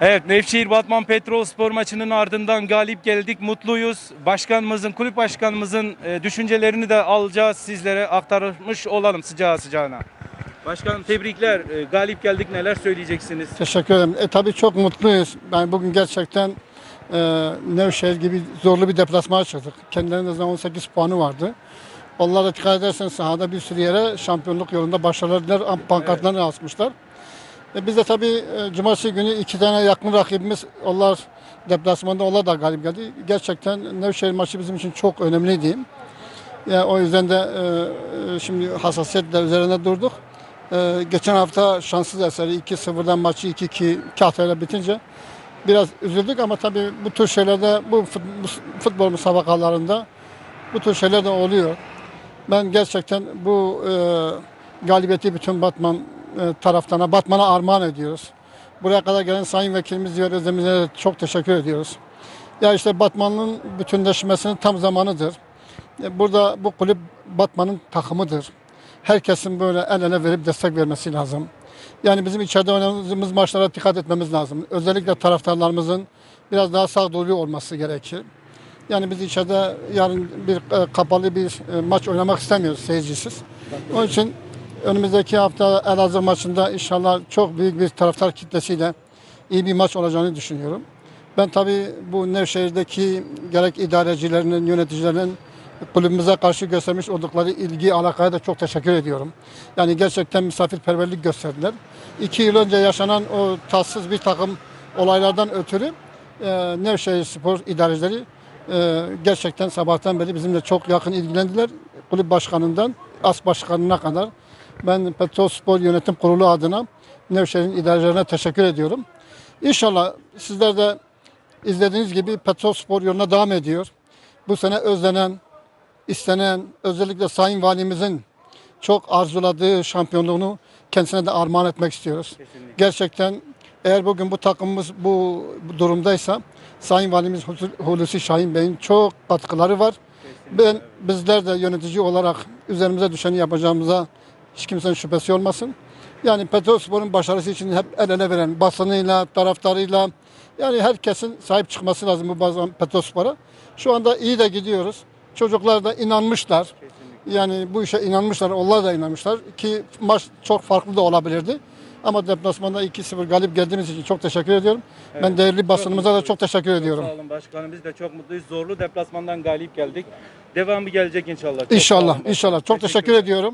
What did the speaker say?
Evet Nevşehir Batman Petrol Spor maçının ardından galip geldik. Mutluyuz. Başkanımızın, kulüp başkanımızın e, düşüncelerini de alacağız sizlere aktarmış olalım sıcağı sıcağına. Başkanım tebrikler. E, galip geldik. Neler söyleyeceksiniz? Teşekkür ederim. E, tabii çok mutluyuz. Ben bugün gerçekten e, Nevşehir gibi zorlu bir deplasmana çıktık. Kendilerinde 18 puanı vardı. Onlara dikkat edersen sahada bir sürü yere şampiyonluk yolunda başarılar pankartlarını asmışlar. E, biz de tabii e, cumartesi günü iki tane yakın rakibimiz, onlar deplasmanda onlar da galip geldi. Gerçekten Nevşehir maçı bizim için çok önemli diyeyim. Yani o yüzden de e, e, şimdi hassasiyetle üzerine durduk. E, geçen hafta şanssız eseri 2-0'dan maçı 2-2 kahtayla bitince biraz üzüldük ama tabii bu tür şeylerde bu futbol müsabakalarında bu tür şeyler de oluyor. Ben gerçekten bu e, galibiyeti bütün Batman e, taraftarına, Batman'a armağan ediyoruz. Buraya kadar gelen Sayın Vekilimiz ve Özdemiz'e de çok teşekkür ediyoruz. Ya işte Batman'ın bütünleşmesinin tam zamanıdır. E, Burada bu kulüp Batman'ın takımıdır. Herkesin böyle el ele verip destek vermesi lazım. Yani bizim içeride oynadığımız maçlara dikkat etmemiz lazım. Özellikle taraftarlarımızın biraz daha sağduyulu olması gerekir. Yani biz içeride yarın bir e, kapalı bir maç oynamak istemiyoruz seyircisiz. Onun için önümüzdeki hafta Elazığ maçında inşallah çok büyük bir taraftar kitlesiyle iyi bir maç olacağını düşünüyorum. Ben tabii bu Nevşehir'deki gerek idarecilerinin, yöneticilerinin kulübümüze karşı göstermiş oldukları ilgi, alakaya da çok teşekkür ediyorum. Yani gerçekten misafirperverlik gösterdiler. İki yıl önce yaşanan o tatsız bir takım olaylardan ötürü e, Nevşehir Spor idarecileri e, gerçekten sabahtan beri bizimle çok yakın ilgilendiler. Kulüp başkanından as başkanına kadar. Ben Petrol Spor Yönetim Kurulu adına Nevşehir'in idarecilerine teşekkür ediyorum. İnşallah sizler de izlediğiniz gibi Petrol Spor yoluna devam ediyor. Bu sene özlenen, istenen, özellikle Sayın Valimizin çok arzuladığı şampiyonluğunu kendisine de armağan etmek istiyoruz. Gerçekten eğer bugün bu takımımız bu, durumdaysa Sayın Valimiz Hulusi- Şahin Bey'in çok katkıları var. Ben bizler de yönetici olarak üzerimize düşeni yapacağımıza hiç kimsenin şüphesi olmasın. Yani Petrolspor'un başarısı için hep el ele veren basınıyla, taraftarıyla yani herkesin sahip çıkması lazım bu bazen Petrolspor'a. Şu anda iyi de gidiyoruz. Çocuklar da inanmışlar. Yani bu işe inanmışlar, onlar da inanmışlar ki maç çok farklı da olabilirdi. Ama deplasmanda 2-0 galip geldiğimiz için çok teşekkür ediyorum. ben değerli basınımıza da çok teşekkür ediyorum. Sağ olun başkanım. Biz de çok mutluyuz. Zorlu deplasmandan galip geldik. Devamı gelecek inşallah. Çok İnşallah, inşallah. Çok teşekkür ediyorum.